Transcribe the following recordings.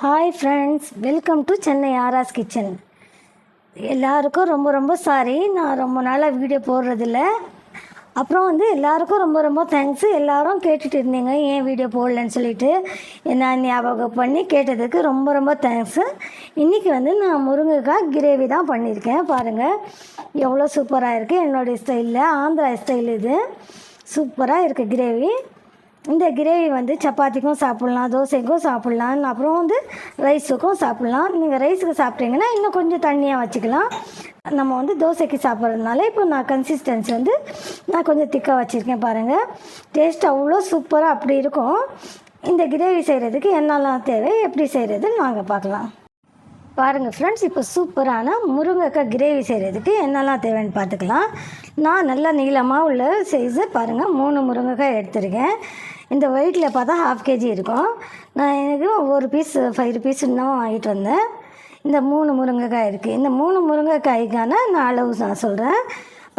Hi friends welcome to Chennai Aara's kitchen எல்லாருக்கும் ரொம்ப ரொம்ப சாரி நான் ரொம்ப நாளாக வீடியோ போடுறதில்ல. அப்புறம் வந்து எல்லாருக்கும் ரொம்ப ரொம்ப தேங்க்ஸு எல்லாரும் கேட்டுட்டு இருந்தீங்க ஏன் வீடியோ போடலன்னு சொல்லிட்டு. என்ன ஞாபகம் பண்ணி கேட்டதுக்கு ரொம்ப ரொம்ப தேங்க்ஸு இன்றைக்கி வந்து நான் முருங்கைக்காய் கிரேவி தான் பண்ணியிருக்கேன். பாருங்கள் எவ்வளோ சூப்பராக இருக்குது என்னுடைய ஸ்டைலில் ஆந்திரா ஸ்டைல் இது. சூப்பராக இருக்குது கிரேவி இந்த கிரேவி வந்து சப்பாத்திக்கும் சாப்பிட்லாம் தோசைக்கும் சாப்பிட்லாம் அப்புறம் வந்து ரைஸுக்கும் சாப்பிட்லாம். நீங்கள் ரைஸுக்கு சாப்பிட்டீங்கன்னா இன்னும் கொஞ்சம் தண்ணியாக வச்சுக்கலாம். நம்ம வந்து தோசைக்கு சாப்பிட்றதுனால இப்போ நான் கன்சிஸ்டன்சி வந்து நான் கொஞ்சம் திக்காக வச்சுருக்கேன் பாருங்கள் டேஸ்ட் அவ்வளோ சூப்பராக அப்படி இருக்கும். இந்த கிரேவி செய்கிறதுக்கு என்னெல்லாம் தேவை எப்படி செய்கிறதுன்னு வாங்க பார்க்கலாம். பாருங்கள் ஃப்ரெண்ட்ஸ் இப்போ சூப்பரான முருங்கைக்காய் கிரேவி செய்கிறதுக்கு என்னெல்லாம் தேவைன்னு பார்த்துக்கலாம். நான் நல்லா நீளமாக உள்ள சைஸு பாருங்கள் மூணு முருங்கைக்காய் எடுத்திருக்கேன். இந்த ஒயிட்டில் பார்த்தா ஹாஃப் கேஜி இருக்கும். நான் எனக்கு ஒரு பீஸ் ஃபைவ் ருபீஸ் இன்னமும் வாங்கிட்டு வந்தேன். இந்த மூணு முருங்கைக்காய் இருக்குது இந்த மூணு முருங்கைக்காய்க்கான நான் அளவு நான் சொல்கிறேன்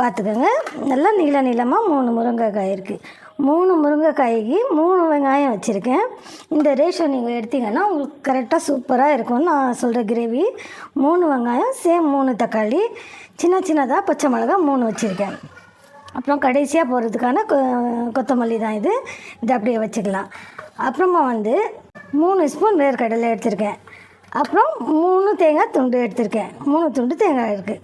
பார்த்துக்கோங்க. நல்லா நீள நீளமாக மூணு முருங்கைக்காய் இருக்குது மூணு முருங்கைக்காய்க்கு மூணு வெங்காயம் வச்சுருக்கேன். இந்த ரேஷோ நீங்கள் எடுத்தீங்கன்னா உங்களுக்கு கரெக்டாக சூப்பராக இருக்கும்னு நான் சொல்கிற கிரேவி மூணு வெங்காயம் சேம் மூணு தக்காளி. சின்ன சின்னதாக பச்சை மிளகா மூணு வச்சுருக்கேன். அப்புறம் கடைசியாக போடுறதுக்கான கொ கொத்தமல்லி தான் இது. இதை அப்படியே வச்சுக்கலாம். அப்புறமா வந்து மூணு ஸ்பூன் வேர்க்கடலை எடுத்திருக்கேன். அப்புறம் மூணு தேங்காய் துண்டு எடுத்திருக்கேன். மூணு துண்டு தேங்காய் இருக்குது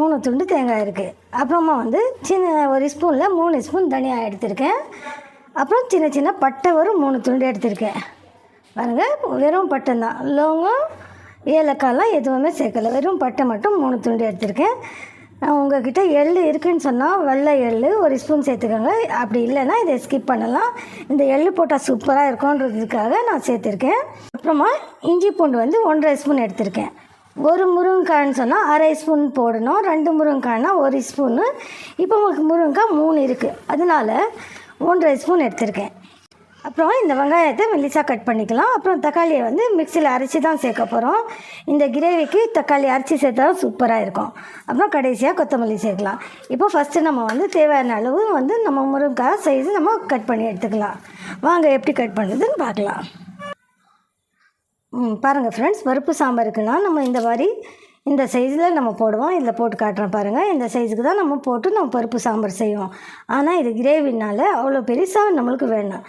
மூணு துண்டு தேங்காய் இருக்குது அப்புறமா வந்து சின்ன ஒரு ஸ்பூனில் மூணு ஸ்பூன் தனியாக எடுத்திருக்கேன். அப்புறம் சின்ன சின்ன பட்டை ஒரு மூணு துண்டு எடுத்திருக்கேன். பாருங்கள் வெறும் பட்டை தான். லோங்கம் ஏலக்காய்லாம் எதுவுமே சேர்க்கல. வெறும் பட்டை மட்டும் மூணு துண்டு எடுத்திருக்கேன். உங்ககிட்ட எள் இருக்குன்னு சொன்னால் வெள்ளை எள் ஒரு ஸ்பூன் சேர்த்துக்கோங்க. அப்படி இல்லைன்னா இதை ஸ்கிப் பண்ணலாம். இந்த எள் போட்டால் சூப்பராக இருக்கும்ன்றதுக்காக நான் சேர்த்துருக்கேன். அப்புறமா இஞ்சி பூண்டு வந்து ஒன்றரை ஸ்பூன் எடுத்திருக்கேன். ஒரு முருங்கைக்காய்னு சொன்னால் அரை ஸ்பூன் போடணும். ரெண்டு முருங்கைக்காய்னா ஒரு ஸ்பூனு. இப்போ உங்களுக்கு முருங்கைக்காய் மூணு இருக்குது அதனால ஒன்றரை ஸ்பூன் எடுத்திருக்கேன். அப்புறம் இந்த வெங்காயத்தை மெல்லிசாக கட் பண்ணிக்கலாம். அப்புறம் தக்காளியை வந்து மிக்சியில் அரைச்சி தான் சேர்க்க போகிறோம் இந்த கிரேவிக்கு தக்காளி அரைச்சி சேர்த்தா சூப்பராக இருக்கும். அப்புறம் கடைசியாக கொத்தமல்லி சேர்க்கலாம். இப்போ ஃபஸ்ட்டு நம்ம வந்து தேவையான அளவு வந்து நம்ம முருங்கைக்காய் சைஸு நம்ம கட் பண்ணி எடுத்துக்கலாம். வாங்க எப்படி கட் பண்ணுறதுன்னு பார்க்கலாம். பாருங்கள் ஃப்ரெண்ட்ஸ் பருப்பு சாம்பாருக்குன்னா நம்ம இந்த மாதிரி இந்த சைஸில் நம்ம போடுவோம். இதில் போட்டு காட்டுறோம் பாருங்கள் இந்த சைஸுக்கு தான் நம்ம போட்டு நம்ம பருப்பு சாம்பார் செய்வோம். ஆனால் இது கிரேவினால் அவ்வளோ பெருசாக நம்மளுக்கு வேணும்.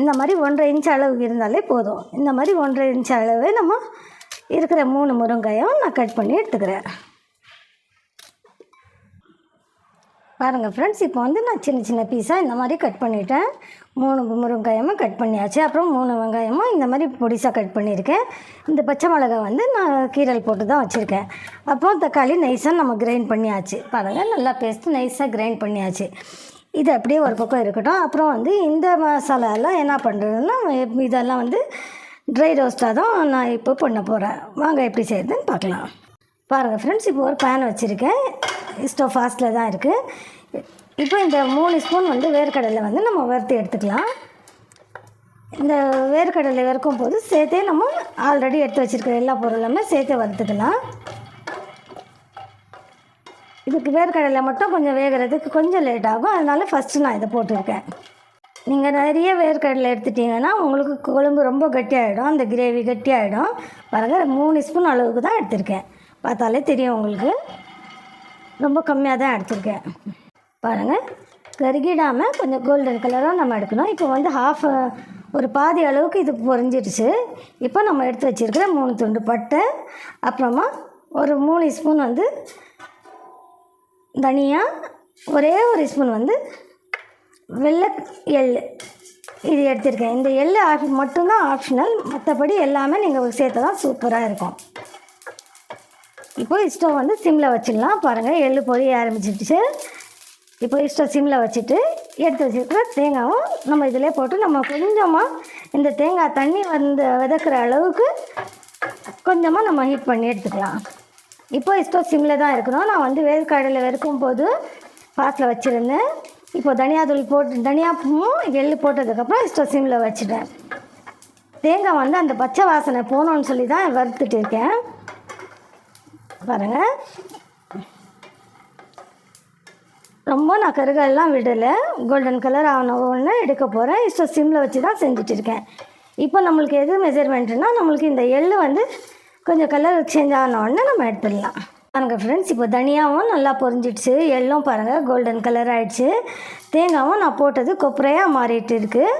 இந்த மாதிரி ஒன்றரை இன்ச் அளவுக்கு இருந்தாலே போதும். இந்த மாதிரி ஒன்றரை இன்ச் அளவு நம்ம இருக்கிற மூணு முருங்காயும் நான் கட் பண்ணி எடுத்துக்கிறேன். பாருங்கள் ஃப்ரெண்ட்ஸ் இப்போ வந்து நான் சின்ன சின்ன பீஸாக இந்த மாதிரி கட் பண்ணிட்டேன். மூணு முருங்காயமும் கட் பண்ணியாச்சு. அப்புறம் மூணு வெங்காயமும் இந்த மாதிரி பொடிசாக கட் பண்ணியிருக்கேன். இந்த பச்சை மிளகா வந்து நான் கீரல் போட்டு தான் வச்சுருக்கேன். அப்புறம் தக்காளி நைஸாக நம்ம கிரைண்ட் பண்ணியாச்சு. பாருங்கள் நல்லா பேஸ்ட்டு நைஸாக கிரைண்ட் பண்ணியாச்சு. இது அப்படியே ஒரு பக்கம் இருக்கட்டும். அப்புறம் வந்து இந்த மசாலாலாம் என்ன பண்ணுறதுன்னா இதெல்லாம் வந்து ட்ரை ரோஸ்ட்டாக தான் நான் இப்போ பண்ண போகிறேன் வாங்க எப்படி செய்கிறதுன்னு பார்க்கலாம். பாருங்கள் ஃப்ரெண்ட்ஸ் இப்போ ஒரு பேன் வச்சுருக்கேன். ஸ்டவ் ஃபாஸ்ட்டில் தான் இருக்குது இப்போ இந்த மூணு ஸ்பூன் வந்து வேர்க்கடலை வந்து நம்ம வறுத்து எடுத்துக்கலாம். இந்த வேர்க்கடலை வறுக்கும் போது சேர்த்தே நம்ம ஆல்ரெடி எடுத்து வச்சுருக்கிற எல்லா பொருளுமே சேர்த்தே வறுத்துக்கலாம். இதுக்கு வேர்க்கடலை மட்டும் கொஞ்சம் வேகிறதுக்கு கொஞ்சம் லேட் ஆகும். அதனால் ஃபஸ்ட்டு நான் இதை போட்டிருக்கேன். நீங்கள் நிறைய வேர்க்கடலை எடுத்துட்டிங்கன்னா உங்களுக்கு குழம்பு ரொம்ப கட்டியாகிடும் அந்த கிரேவி கட்டியாகிடும் பாருங்கள் மூணு ஸ்பூன் அளவுக்கு தான் எடுத்திருக்கேன். பார்த்தாலே தெரியும் உங்களுக்கு. ரொம்ப கம்மியாக தான் எடுத்திருக்கேன். பாருங்கள் கருகிடாமல் கொஞ்சம் கோல்டன் கலராக நம்ம எடுக்கணும். இப்போ வந்து ஹாஃப் ஒரு பாதி அளவுக்கு இது பொறிஞ்சிடுச்சு இப்போ நம்ம எடுத்து வச்சுருக்கிற மூணு துண்டு பட்டை அப்புறமா ஒரு மூணு ஸ்பூன் வந்து தனியா ஒரே ஒரு ஸ்பூன் வந்து வெள்ளை எள் இது எடுத்திருக்கேன். இந்த எள் ஆப் மட்டும்தான் ஆப்ஷனல் மற்றபடி எல்லாமே நீங்கள் சேர்த்து தான் சூப்பராக இருக்கும். இப்போ ஸ்டவ் வந்து சிம்மில் வச்சிடலாம். பாருங்கள் எள்ளு பொரிய ஆரம்பிச்சிடுச்சு இப்போ ஸ்டவ் சிம்மில் வச்சுட்டு எடுத்து வச்சுருக்கிற தேங்காயும் நம்ம இதிலே போட்டு நம்ம கொஞ்சமாக இந்த தேங்காய் தண்ணி வந்து விதக்கிற அளவுக்கு கொஞ்சமாக நம்ம ஹீட் பண்ணி எடுத்துக்கலாம். இப்போ ஸ்டவ் சிம்மில் தான் இருக்கணும். நான் வந்து வேர்க்கடலை வெறுக்கும் போது பாத்தில் வச்சுருந்தேன். இப்போ தனியாத்தூள் போட்டு தனியாப்பும் எள்ளு போட்டதுக்கப்புறம் ஸ்டவ் சிம்மில் வச்சுட்டேன். தேங்காய் வந்து அந்த பச்சை வாசனை போகணுன்னு சொல்லி தான் வறுத்துட்டு இருக்கேன். பாருங்கள் ரொம்ப நான் கருகெல்லாம் விடலை. கோல்டன் கலர் ஆன ஒன்று எடுக்க போகிறேன் ஸ்டவ் சிம்மில் வச்சு தான் செஞ்சுட்டு இருக்கேன் இப்போ நம்மளுக்கு எது மெஷர்மெண்ட்டுனா நம்மளுக்கு இந்த எள்ளு வந்து கொஞ்சம் கலர் சேஞ்ச் ஆன உடனே நம்ம எடுத்துடலாம். பாருங்கள் ஃப்ரெண்ட்ஸ் இப்போ தனியாகவும் நல்லா பொரிஞ்சிடுச்சு. எள்ளும் பாருங்கள் கோல்டன் கலர் ஆகிடுச்சு தேங்காவும் நான் போட்டது கொப்பரையாக மாறிட்டு இருக்குது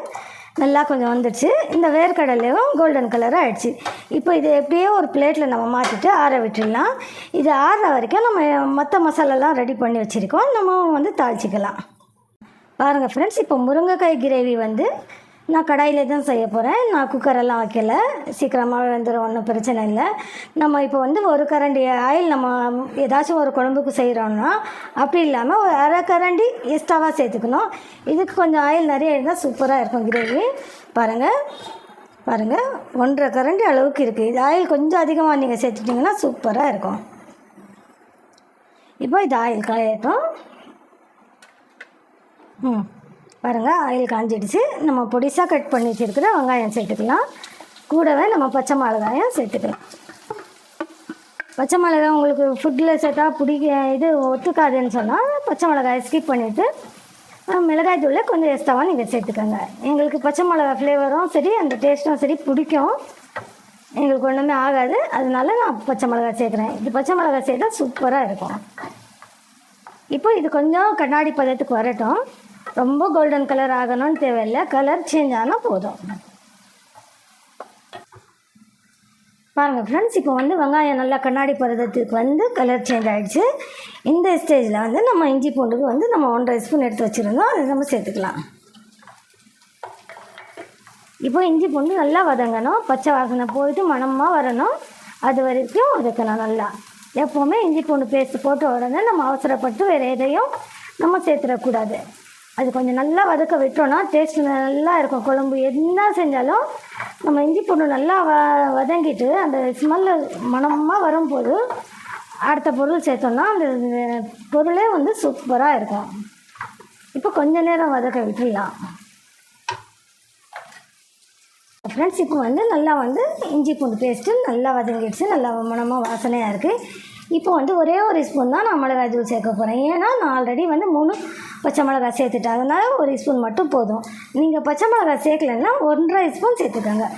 நல்லா கொஞ்சம் வந்துடுச்சு இந்த வேர்க்கடலையும் கோல்டன் கலராக ஆயிடுச்சு. இப்போ இது எப்படியோ ஒரு பிளேட்டில் நம்ம மாற்றிட்டு ஆற விட்டுடலாம். இது ஆறுற வரைக்கும் நம்ம மற்ற மசாலாலாம் ரெடி பண்ணி வச்சுருக்கோம். நம்ம வந்து தாளிச்சிக்கலாம். பாருங்கள் ஃப்ரெண்ட்ஸ் இப்போ முருங்கைக்காய் கிரேவி வந்து நான் கடாயில் தான் செய்ய போகிறேன் நான் குக்கரெல்லாம் வைக்கல. சீக்கிரமாக வந்துடும் ஒன்றும் பிரச்சனை இல்லை. நம்ம இப்போ வந்து ஒரு கரண்டி ஆயில் நம்ம ஏதாச்சும் ஒரு குழம்புக்கு செய்கிறோன்னா அப்படி இல்லாமல் ஒரு அரை கரண்டி எக்ஸ்ட்ராவாக சேர்த்துக்கணும். இதுக்கு கொஞ்சம் ஆயில் நிறைய இருந்தால் சூப்பராக இருக்கும் கிரேவி. பாருங்கள் பாருங்கள் ஒன்றரை கரண்டி அளவுக்கு இருக்குது இது ஆயில் கொஞ்சம் அதிகமாக நீங்கள் சேர்த்துட்டிங்கன்னா சூப்பராக இருக்கும். இப்போ இது ஆயில் காயட்டும் ம். பாருங்கள் ஆயில் காஞ்சிடுச்சு. நம்ம பொடிசாக கட் பண்ணி வச்சுருக்கிற வெங்காயம் சேர்த்துக்கலாம். கூடவே நம்ம பச்சை மிளகாயும் சேர்த்துக்கலாம். பச்சை மிளகாய் உங்களுக்கு ஃபுட்டில் சேர்த்தா பிடிக்க இது ஒத்துக்காதுன்னு சொன்னால் பச்சை மிளகாயை ஸ்கிப் பண்ணிவிட்டு மிளகாய் தூளை கொஞ்சம் எக்ஸ்ட்ராவாக நீங்கள் சேர்த்துக்கோங்க. எங்களுக்கு பச்சை மிளகாய் ஃப்ளேவரும் சரி அந்த டேஸ்ட்டும் சரி பிடிக்கும். எங்களுக்கு ஒன்றுமே ஆகாது. அதனால நான் பச்சை மிளகாய் சேர்க்குறேன். இது பச்சை மிளகாய் சேர்த்தா சூப்பராக இருக்கும். இப்போ இது கொஞ்சம் கண்ணாடி பதத்துக்கு வரட்டும். ரொம்ப கோல்டன் கலர் ஆகணும்னு தேவையில்லை. கலர் சேஞ்ச் ஆனால் போதும். பாருங்கள் ஃப்ரெண்ட்ஸ் இப்போ வந்து வெங்காயம் நல்லா கண்ணாடி பதத்துக்கு வந்து கலர் சேஞ்ச் ஆகிடுச்சு இந்த ஸ்டேஜில் வந்து நம்ம இஞ்சி பூண்டுக்கு வந்து நம்ம ஒன்றரை ஸ்பூன் எடுத்து வச்சுருந்தோம். அதை நம்ம சேர்த்துக்கலாம். இப்போ இஞ்சி பூண்டு நல்லா வதங்கணும். பச்சை வாசனை போயிட்டு மணமாக வரணும். அது வரைக்கும் வதக்கணும் நல்லா. எப்போவுமே இஞ்சி பூண்டு பேஸ்ட் போட்ட உடனே நம்ம அவசரப்பட்டு வேறு எதையும் நம்ம சேர்த்துடக்கூடாது. அது கொஞ்சம் நல்லா வதக்க விட்டோன்னா டேஸ்ட் நல்லா இருக்கும். குழம்பு என்ன செஞ்சாலும் நம்ம இஞ்சி பூண்டு நல்லா வ வதங்கிட்டு அந்த ஸ்மெல்லு மணமாக வரும்போது அடுத்த பொருள் சேர்த்தோம்னா அந்த பொருளே வந்து சூப்பராக இருக்கும். இப்போ கொஞ்ச நேரம் வதக்க விட்டுடலாம். ஃப்ரெண்ட்ஸ் இப்போ வந்து நல்லா வந்து இஞ்சி பூண்டு பேஸ்ட்டு நல்லா வதங்கிடுச்சு. நல்லா மணமாக வாசனையாக இருக்குது இப்போ வந்து ஒரே ஒரு ஸ்பூன் தான் நான் மிளகாய் தூள் சேர்க்க போகிறேன் ஏன்னா நான் ஆல்ரெடி வந்து மூணு பச்சை மிளகா சேர்த்துட்டேன் அதனால் ஒரு ஸ்பூன் மட்டும் போதும். நீங்கள் பச்சை மிளகா சேர்க்கலன்னா ஒன்றரை ஸ்பூன் சேர்த்துக்கோங்க.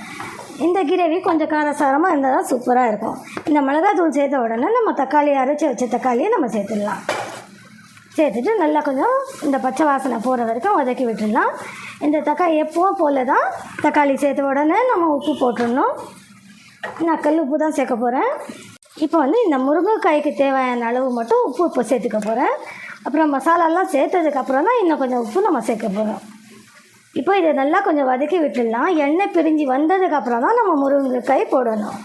இந்த கிரேவி கொஞ்சம் காரசாரமாக இருந்தால் தான் சூப்பராக இருக்கும். இந்த மிளகாத்தூள் சேர்த்த உடனே நம்ம தக்காளி அரைச்சி வச்ச தக்காளியை நம்ம சேர்த்துடலாம். சேர்த்துட்டு நல்லா கொஞ்சம் இந்த பச்சை வாசனை போகிற வரைக்கும் உதக்கி விட்டுடலாம். இந்த தக்காளி எப்போவும் போல தான் தக்காளி சேர்த்த உடனே நம்ம உப்பு போட்டுடணும். நான் கல் உப்பு தான் சேர்க்க போகிறேன் இப்போ வந்து இந்த முருங்கைக்காய்க்கு தேவையான அளவு மட்டும் உப்பு இப்போ சேர்த்துக்க போகிறேன் அப்புறம் மசாலாலாம் சேர்த்ததுக்கப்புறம் தான் இன்னும் கொஞ்சம் உப்பு நம்ம சேர்க்க போகிறோம் இப்போ இதை நல்லா கொஞ்சம் வதக்கி விட்டுடலாம். எண்ணெய் பிரிஞ்சு வந்ததுக்கப்புறம் தான் நம்ம முருங்கைக்காய் போடணும்.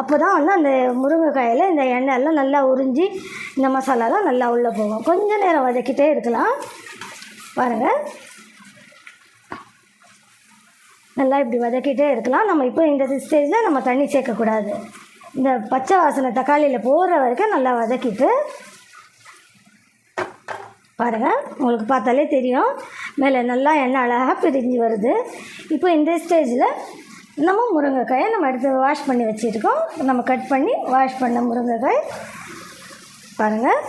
அப்போ தான் வந்து அந்த முருங்கைக்காயில் இந்த எண்ணெய் எல்லாம் நல்லா உறிஞ்சி இந்த மசாலாலாம் நல்லா உள்ளே போகும். கொஞ்சம் நேரம் வதக்கிட்டே இருக்கலாம். பாருங்கள் நல்லா இப்படி வதக்கிட்டே இருக்கலாம். நம்ம இப்போ இந்த ஸ்டேஜில் நம்ம தண்ணி சேர்க்கக்கூடாது. இந்த பச்சை வாசனை தக்காளியில் போடுற வரைக்கும் நல்லா வதக்கிட்டு பாருங்கள் உங்களுக்கு பார்த்தாலே தெரியும். மேலே நல்லா எண்ணெய் அழகாக பிரிஞ்சு வருது. இப்போ இந்த ஸ்டேஜில் நம்ம முருங்கைக்காயை நம்ம எடுத்து வாஷ் பண்ணி வச்சுருக்கோம். நம்ம கட் பண்ணி வாஷ் பண்ண முருங்கைக்காய் பாருங்கள்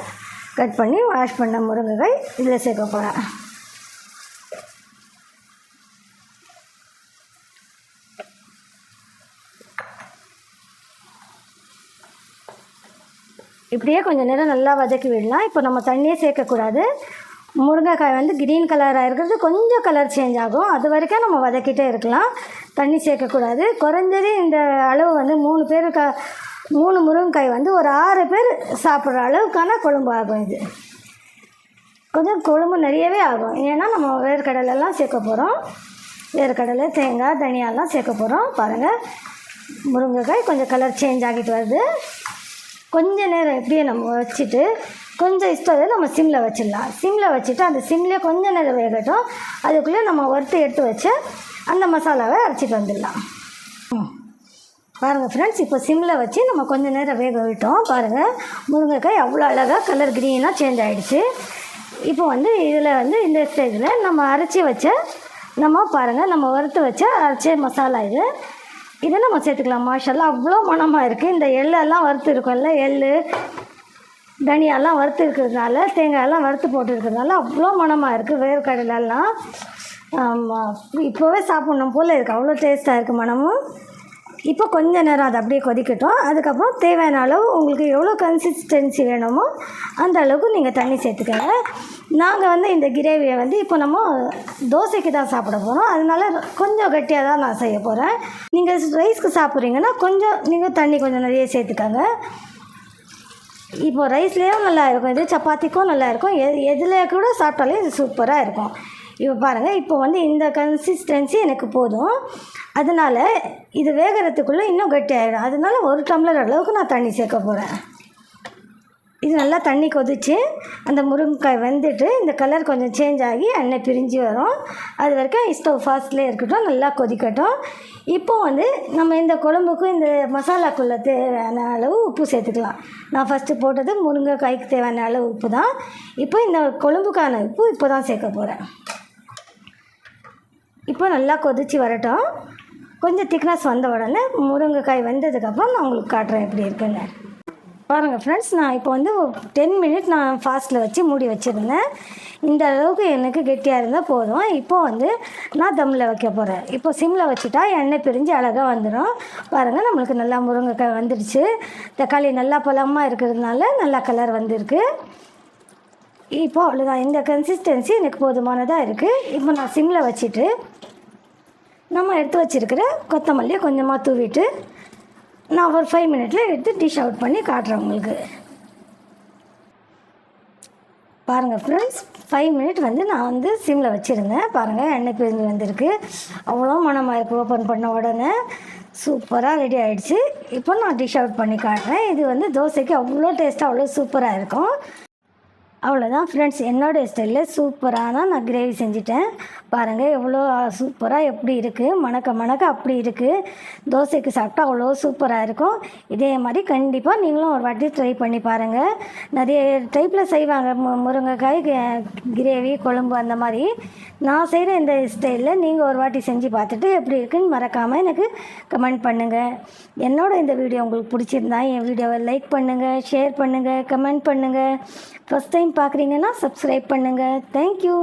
கட் பண்ணி வாஷ் பண்ண முருங்கைக்காய் இதில் சேர்க்க போகிறேன் இப்படியே கொஞ்சம் நேரம் நல்லா வதக்கி விடலாம். இப்போ நம்ம தண்ணியே சேர்க்கக்கூடாது. முருங்கைக்காய் வந்து க்ரீன் கலராக இருக்கிறது கொஞ்சம் கலர் சேஞ்ச் ஆகும். அது வரைக்கும் நம்ம வதக்கிட்டே இருக்கலாம். தண்ணி சேர்க்கக்கூடாது. குறைஞ்சது இந்த அளவு வந்து மூணு பேர் க மூணு முருங்கைக்காய் வந்து ஒரு ஆறு பேர் சாப்பிட்ற அளவுக்கான குழம்பு ஆகும் இது. கொஞ்சம் குழம்பு நிறையவே ஆகும். ஏன்னா நம்ம வேர்க்கடலெல்லாம் சேர்க்க போகிறோம் வேர்க்கடலை தேங்காய் தனியாலாம் சேர்க்க போகிறோம் பாருங்கள் முருங்கைக்காய் கொஞ்சம் கலர் சேஞ்ச் ஆகிட்டு வருது. கொஞ்ச நேரம் இப்படியே நம்ம வச்சுட்டு கொஞ்சம் இஷ்டம் நம்ம சிம்மில் வச்சிடலாம். சிம்மில் வச்சுட்டு அந்த சிம்லேயே கொஞ்சம் நேரம் வேகட்டும். அதுக்குள்ளே நம்ம வறுத்து எடுத்து வச்சு அந்த மசாலாவை அரைச்சிட்டு வந்துடலாம். ம். பாருங்கள் ஃப்ரெண்ட்ஸ் இப்போ சிம்மில் வச்சு நம்ம கொஞ்சம் நேரம் வேக விட்டோம். பாருங்கள் முருங்கைக்காய் அவ்வளோ அழகாக கலர் க்ரீனாக சேஞ்ச் ஆகிடுச்சு இப்போ வந்து இதில் வந்து இந்த ஸ்டேஜில் நம்ம அரைச்சி வச்ச நம்ம பாருங்கள் நம்ம வறுத்து வச்ச அரைச்ச மசாலா இது. இதை நம்ம சேர்த்துக்கலாம்? மாஷெல்லாம் அவ்வளோ மணமாக இருக்குது இந்த எள்ளெல்லாம் வறுத்து இருக்கும்ல எள்ளு தனியாலாம் வறுத்து இருக்கிறதுனால தேங்காயெல்லாம் வறுத்து போட்டு இருக்கிறதுனால அவ்வளோ மணமாக இருக்குது வேர்க்கடலெல்லாம் ஆமாம் இப்போவே சாப்பிட்ணும் போல் இருக்குது அவ்வளோ டேஸ்ட்டாக இருக்குது மனமும். இப்போ கொஞ்ச நேரம் அது அப்படியே கொதிக்கட்டும். அதுக்கப்புறம் தேவையான அளவு உங்களுக்கு எவ்வளோ கன்சிஸ்டன்சி வேணுமோ அந்த அளவுக்கு நீங்கள் தண்ணி சேர்த்துக்கங்க. நாங்கள் வந்து இந்த கிரேவியை வந்து இப்போ நம்ம தோசைக்கு தான் சாப்பிட போகிறோம் அதனால கொஞ்சம் கட்டியாக தான் நான் செய்ய போகிறேன் நீங்கள் ரைஸ்க்கு சாப்பிட்றீங்கன்னா கொஞ்சம் நீங்கள் தண்ணி கொஞ்சம் நிறைய சேர்த்துக்கோங்க. இப்போ ரைஸ்லேயும் நல்லா இருக்கும் இது சப்பாத்திக்கும் நல்லா இருக்கும். எது எதில் கூட சாப்பிட்டாலே இது சூப்பராக இருக்கும். இப்போ பாருங்கள் இப்போ வந்து இந்த கன்சிஸ்டன்சி எனக்கு போதும். அதனால் இது வேகிறதுக்குள்ளே இன்னும் கட்டி ஆகிடும் அதனால ஒரு டம்ளர் அளவுக்கு நான் தண்ணி சேர்க்க போகிறேன் இது நல்லா தண்ணி கொதிச்சு அந்த முருங்கைக்காய் வெந்துட்டு இந்த கலர் கொஞ்சம் சேஞ்ச் ஆகி எண்ணெய் பிரிஞ்சு வரும். அது வரைக்கும் ஸ்டவ் ஃபாஸ்ட்லேயே இருக்கட்டும் நல்லா கொதிக்கட்டும். இப்போ வந்து நம்ம இந்த குழம்புக்கும் இந்த மசாலாக்குள்ளே தேவையான அளவு உப்பு சேர்த்துக்கலாம். நான் ஃபஸ்ட்டு போட்டது முருங்கைக்காய்க்கு தேவையான அளவு உப்பு தான். இப்போ இந்த குழம்புக்கான உப்பு இப்போ தான் சேர்க்க போகிறேன் இப்போ நல்லா கொதிச்சு வரட்டும். கொஞ்சம் திக்னஸ் வந்த உடனே முருங்கைக்காய் வெந்ததுக்கப்புறம் நான் உங்களுக்கு காட்டுறேன் எப்படி இருக்குன்னு. பாருங்கள் ஃப்ரெண்ட்ஸ் நான் இப்போ வந்து டென் மினிட் நான் ஃபாஸ்ட்டில் வச்சு மூடி வச்சுருந்தேன். இந்த அளவுக்கு எனக்கு கெட்டியாக இருந்தால் போதும். இப்போ வந்து நான் தம்மில் வைக்க போகிறேன் இப்போ சிம்மில் வச்சுட்டா எண்ணெய் பிரிஞ்சு அழகாக வந்துடும் பாருங்கள் நம்மளுக்கு நல்லா முருங்கைக்காய் வந்துடுச்சு தக்காளி நல்லா பழமாக இருக்கிறதுனால நல்லா கலர் வந்திருக்கு. இப்போ அவ்வளோதான் இந்த கன்சிஸ்டன்சி எனக்கு போதுமானதாக இருக்குது இப்போ நான் சிம்மில் வச்சுட்டு நம்ம எடுத்து வச்சுருக்கிற கொத்தமல்லியை கொஞ்சமாக தூவிட்டு நான் ஒரு ஃபைவ் மினிட்ல எடுத்து டிஷ் அவுட் பண்ணி காட்டுறேன் உங்களுக்கு. பாருங்கள் ஃப்ரெண்ட்ஸ் ஃபைவ் மினிட் வந்து நான் வந்து சிம்மில் வச்சுருந்தேன். பாருங்கள் எண்ணெய் பிரிஞ்சு வந்திருக்கு. அவ்வளோ மனமாக இருக்குது ஓப்பன் பண்ண உடனே சூப்பராக ரெடி ஆகிடுச்சு இப்போ நான் டிஷ் அவுட் பண்ணி காட்டுறேன். இது வந்து தோசைக்கு அவ்வளோ டேஸ்ட்டாக அவ்வளோ சூப்பராக இருக்கும். அவ்வளோதான் ஃப்ரெண்ட்ஸ் என்னோட ஸ்டைலில் சூப்பரான நான் கிரேவி செஞ்சுட்டேன். பாருங்கள் எவ்வளோ சூப்பராக எப்படி இருக்குது மணக்க மணக்க அப்படி இருக்குது தோசைக்கு சாப்பிட்டா அவ்வளோ சூப்பராக இருக்கும். இதே மாதிரி கண்டிப்பாக நீங்களும் ஒரு வாட்டி ட்ரை பண்ணி பாருங்கள் நிறைய டைப்பில் செய்வாங்க. மு முருங்கைக்காய் கிரேவி குழம்பு அந்த மாதிரி. நான் செய்கிற இந்த ஸ்டைலில் நீங்கள் ஒரு வாட்டி செஞ்சு பார்த்துட்டு எப்படி இருக்குன்னு மறக்காமல் எனக்கு கமெண்ட் பண்ணுங்கள் என்னோட இந்த வீடியோ உங்களுக்கு பிடிச்சிருந்தா என் வீடியோவை லைக் பண்ணுங்கள் ஷேர் பண்ணுங்கள் கமெண்ட் பண்ணுங்கள் ஃபஸ்ட் டைம் பார்க்குறீங்கன்னா சப்ஸ்கிரைப் பண்ணுங்கள் தேங்க்யூ